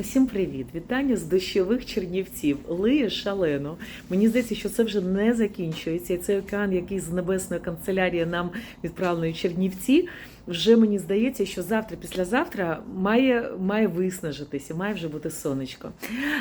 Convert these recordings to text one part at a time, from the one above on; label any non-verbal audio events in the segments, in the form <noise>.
Усім привіт! Вітання з дощових чернівців. Лиє шалено. Мені здається, що це вже не закінчується. Цей океан, який з небесної канцелярії нам відправлений Чернівці. Вже мені здається, що завтра, післязавтра має, має виснажитися, має вже бути сонечко.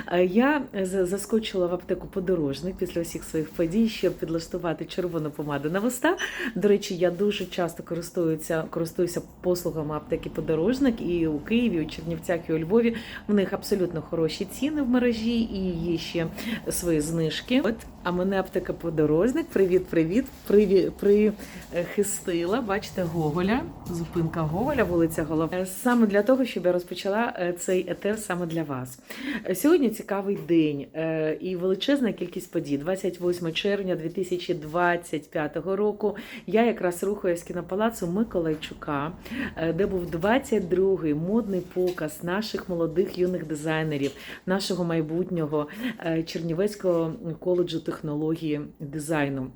Е, Я за- заскочила в аптеку подорожник після всіх своїх подій, щоб підлаштувати червону помаду на вуста. До речі, я дуже часто користуюся, користуюся послугами аптеки подорожник і у Києві, і у Чернівцях, і у Львові. В них абсолютно хороші ціни в мережі і є ще свої знижки. От, а мене аптека подорожник. Привіт, привіт. Приві, прихистила. Бачите, Гоголя. Зупинка Гоголя, вулиця Голова. Е, Саме для того, щоб я розпочала е, цей етер саме для вас. Е, Сьогодні цікавий день е, і величезна кількість подій. 28 червня 2025 року. Я якраз рухаюсь кінопалацу Миколайчука, е, де був 22-й модний показ наших молодих юних дизайнерів, нашого майбутнього е, Чернівецького коледжу технології дизайну.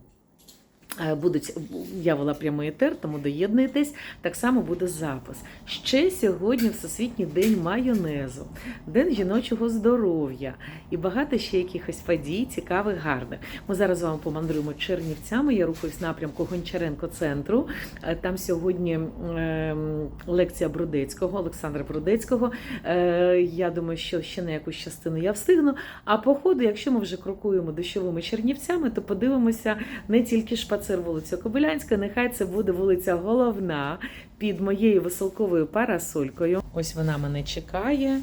Е, Будуть я вела прямий етер, тому доєднуйтесь. Так само буде запис. Ще сьогодні Всесвітній день майонезу, день жіночого здоров'я і багато ще якихось подій, цікавих, гарних. Ми зараз з вами помандруємо Чернівцями. Я рухаюсь в напрямку Гончаренко центру. Е, Там сьогодні ем, лекція Брудецького, Олександра Брудецького. Е, Я думаю, що ще на якусь частину я встигну. А по ходу, якщо ми вже крокуємо дощовими чернівцями, то подивимося не тільки шпацир вулиця Кобилянська, нехай це буде вулиця Головна під моєю веселковою парасолькою. Ось вона мене чекає.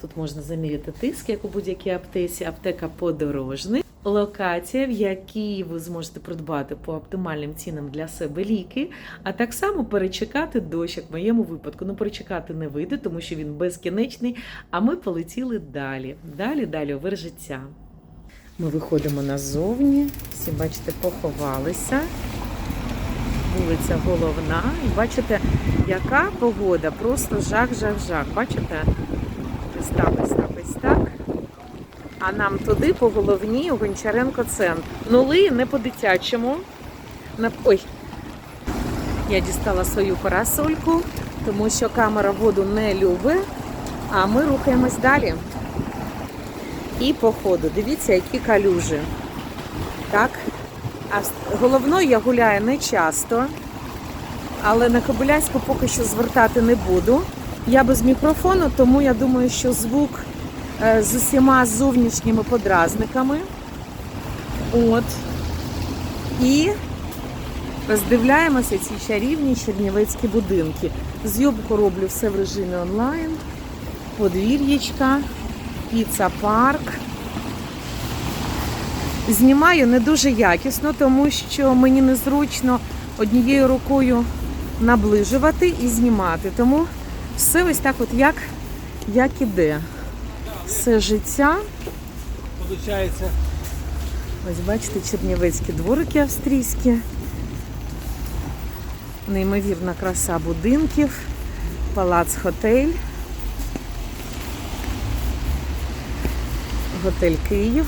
Тут можна заміряти тиск, як у будь-якій аптеці, аптека подорожник. Локація, в якій ви зможете придбати по оптимальним цінам для себе ліки, а так само перечекати дощ, як в моєму випадку. Ну, перечекати не вийде, тому що він безкінечний. А ми полетіли далі. Далі, далі, у життя. Ми виходимо назовні, всі, бачите, поховалися. Вулиця головна. І бачите, яка погода, просто жах-жах-жах. Бачите? Ось так, ось так. А нам туди по головній у Гончаренко центр. Нули не по-дитячому. Ой, я дістала свою парасольку, тому що камера воду не любить, а ми рухаємось далі. І по ходу, дивіться, які калюжі. Так. А головною я гуляю не часто, але на Кобиляську поки що звертати не буду. Я без мікрофону, тому я думаю, що звук е, з усіма зовнішніми подразниками. От. І роздивляємося ці чарівні чернівецькі будинки. Зйомку роблю все в режимі онлайн, подвір'ячка, піца-парк. Знімаю не дуже якісно, тому що мені незручно однією рукою наближувати і знімати. Тому все ось так, от як, як іде. Все життя. Получается, Ось бачите, чернівецькі дворики австрійські. Неймовірна краса будинків. Палац Готель Київ.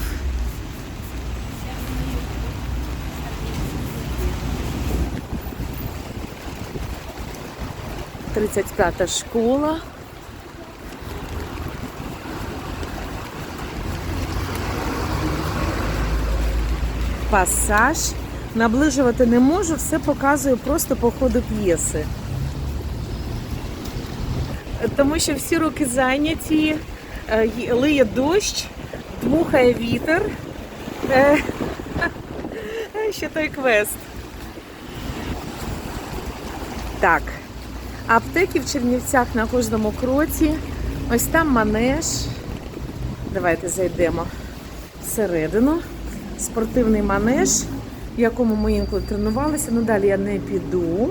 Тридцять п'ята школа. пасаж. Наближувати не можу, все показую просто по ходу п'єси. Тому що всі руки зайняті, е, лиє дощ, дмухає вітер. Е, <laughs> Ще той квест. Так. Аптеки в Чернівцях на кожному кроці. Ось там манеж. Давайте зайдемо всередину спортивний манеж, в якому ми інколи тренувалися. Ну далі я не піду.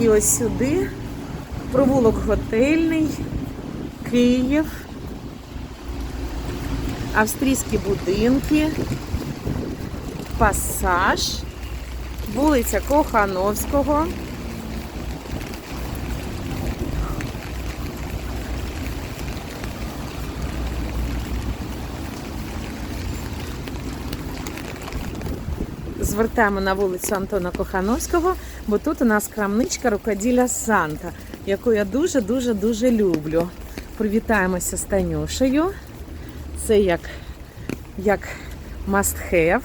І ось сюди провулок готельний, Київ, австрійські будинки, пасаж, вулиця Кохановського. звертаємо на вулицю Антона Кохановського, бо тут у нас крамничка рукоділля Санта, яку я дуже-дуже дуже люблю. Привітаємося з Танюшею. Це як, як must have.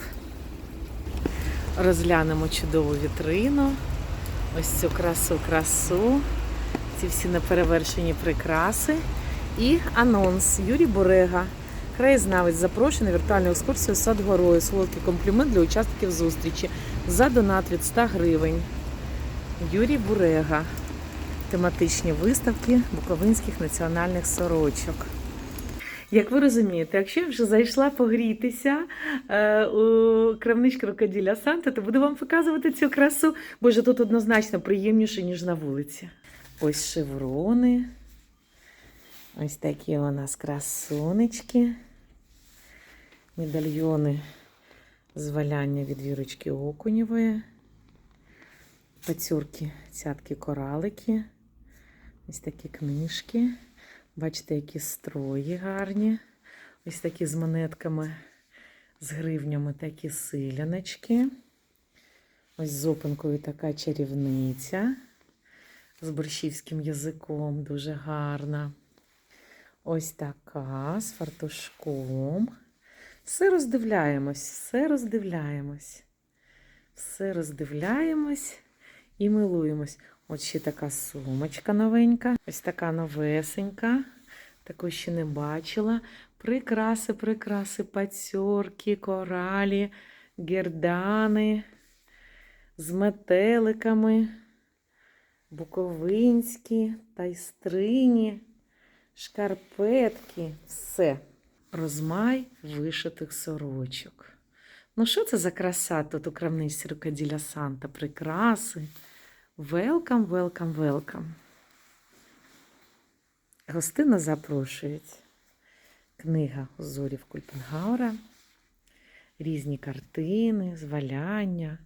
Розглянемо чудову вітрину. Ось цю красу, красу. Ці всі неперевершені прикраси. І анонс Юрій Бурега. Краєзнавець запрошений на віртуальну екскурсію сад горою. Солодкий комплімент для учасників зустрічі. За донат від 100 гривень. Юрій Бурега. Тематичні виставки буковинських національних сорочок. Як ви розумієте, якщо я вже зайшла погрітися е, у крамничку Крокоділя Санта, то буду вам показувати цю красу. Боже, тут однозначно приємніше, ніж на вулиці. Ось шеврони. Ось такі у нас красунечки. Медальйони з валяння від вірочки Окунєвої. Пацюрки, цятки, коралики. Ось такі книжки. Бачите, які строї гарні. Ось такі з монетками, з гривнями такі силяночки. Ось з опинкою така чарівниця. З борщівським язиком, дуже гарна. Ось така з фартушком. Все роздивляємось, все роздивляємось. Все роздивляємось і милуємось. От ще така сумочка новенька. Ось така новесенька. Таку ще не бачила. Прикраси, прикраси, пацьорки, коралі, гердани з метеликами, буковинські, тайстрині, шкарпетки. Все. Розмай вишитих сорочок. Ну, що це за краса тут у крамничці рукоділля Санта? Прикраси. Велкам, велкам, велкам. Гостина запрошують. Книга Зорів Кульпенгаура. Різні картини, зваляння,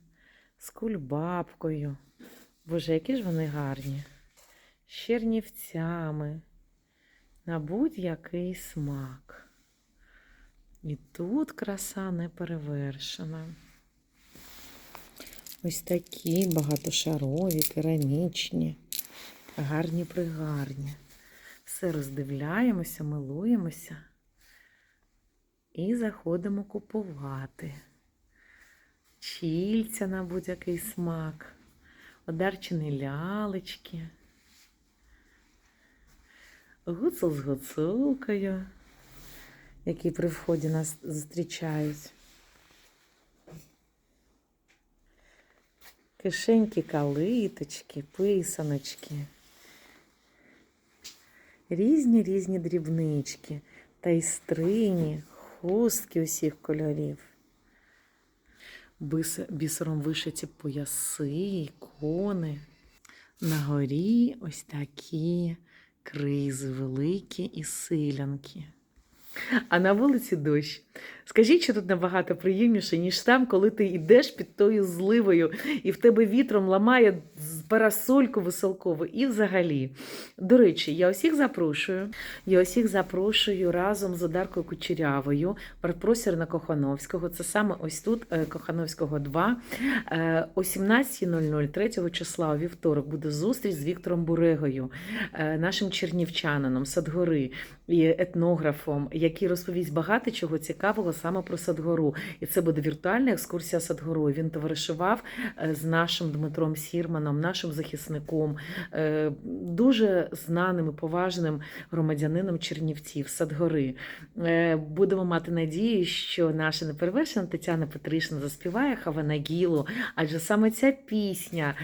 з кульбабкою. Боже, які ж вони гарні. З чернівцями. На будь-який смак. І тут краса не перевершена. Ось такі багатошарові, керамічні, гарні пригарні. Все роздивляємося, милуємося і заходимо купувати. Чільця на будь-який смак, одарчені лялечки, гуцул з гуцулкою, які при вході нас зустрічають. Кишеньки, калиточки, писаночки. Різні різні дрібнички, та тайстрині, хустки усіх кольорів. Бісером вишиті пояси, ікони. На горі ось такі кризи великі і силянки. А на вулиці дощ. Скажіть, що тут набагато приємніше, ніж там, коли ти йдеш під тою зливою, і в тебе вітром ламає парасольку веселкову. І взагалі. До речі, я усіх запрошую. Я усіх запрошую разом з Одаркою Кучерявою, простір на Кохановського. Це саме ось тут, е, Кохановського 2. Е, О 17.00 3 числа у вівторок буде зустріч з Віктором Бурегою, е, нашим чернівчанином, Садгори і етнографом, який розповість багато чого цікавого саме про Садгору. І це буде віртуальна екскурсія Садгорою. Він товаришував е, з нашим Дмитром Сірманом, нашим захисником, е, дуже знаним і поважним громадянином Чернівців, Садгори. Е, Будемо мати надію, що наша неперевершена Тетяна Петришина заспіває Хаванагілу, адже саме ця пісня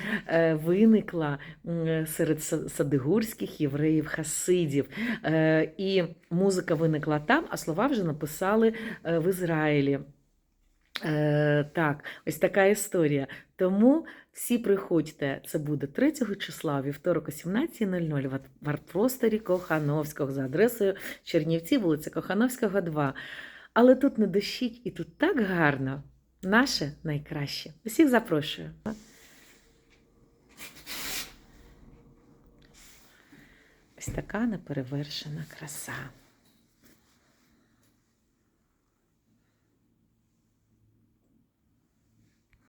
виникла серед садигурських євреїв-хасидів. І музика виникла там, а слова вже написали в Ізраїлі. Е, так, ось така історія. Тому всі приходьте, це буде 3 числа, вівторок о 17.00 в ат- Кохановського за адресою Чернівці, вулиця Кохановського, 2. Але тут не дощить і тут так гарно. Наше найкраще. Усіх запрошую. Ось така неперевершена краса.